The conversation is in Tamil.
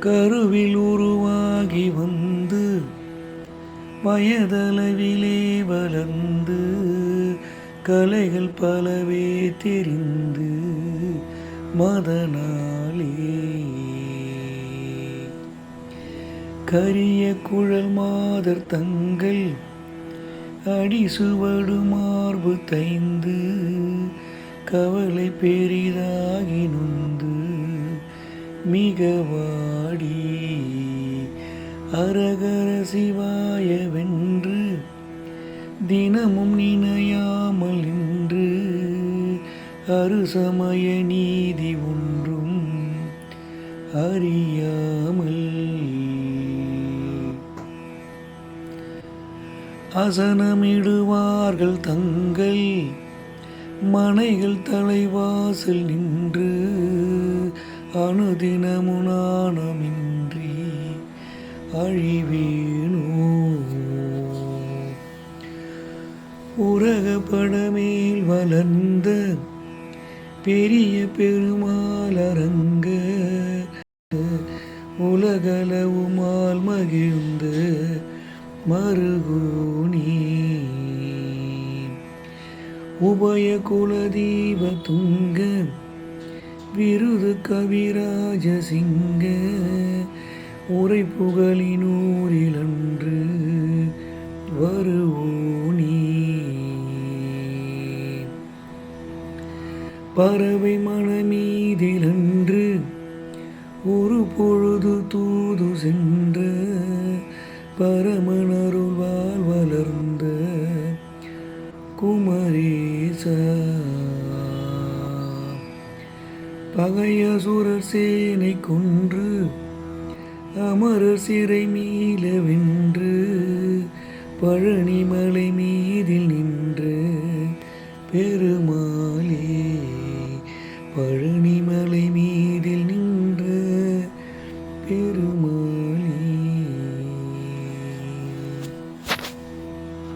கருவில் உருவாகி வந்து வயதளவிலே வளர்ந்து கலைகள் பலவே தெரிந்து மதனாலே. கரிய குழல் மாதர் தங்கள் அடிசுவடு மார்பு தைந்து கவலை பெரிதாகி நொந்து மிக வாடி. அரகர சிவாயவென்று தினமும் நினையாமல் நின்று அருசமய நீதி ஒன்றும் அறியாமல். அசனமிடுவார்கள் தங்கள் மனைகள் தலைவாசல் நின்று அனுதினமுனானமின்றி அழிவேனோ உரகப்படமேல் வளர்ந்த பெரிய பெருமாளரங்க உலகளவுமால் மகிழ்ந்த மருகூனி. உபய குலதீப துங்க விருது கவிராஜ சிங்க உரை புகழினூரிலன்று வருவோனி. பறவை மனமீதிலன்று ஒரு பொழுது தூது சென்ற பரமனருள்வால் பகையசுரர் சேனை கொன்று அமரர் சிறை மீள வென்று பழனிமலை மீதில் நின்று பெருமா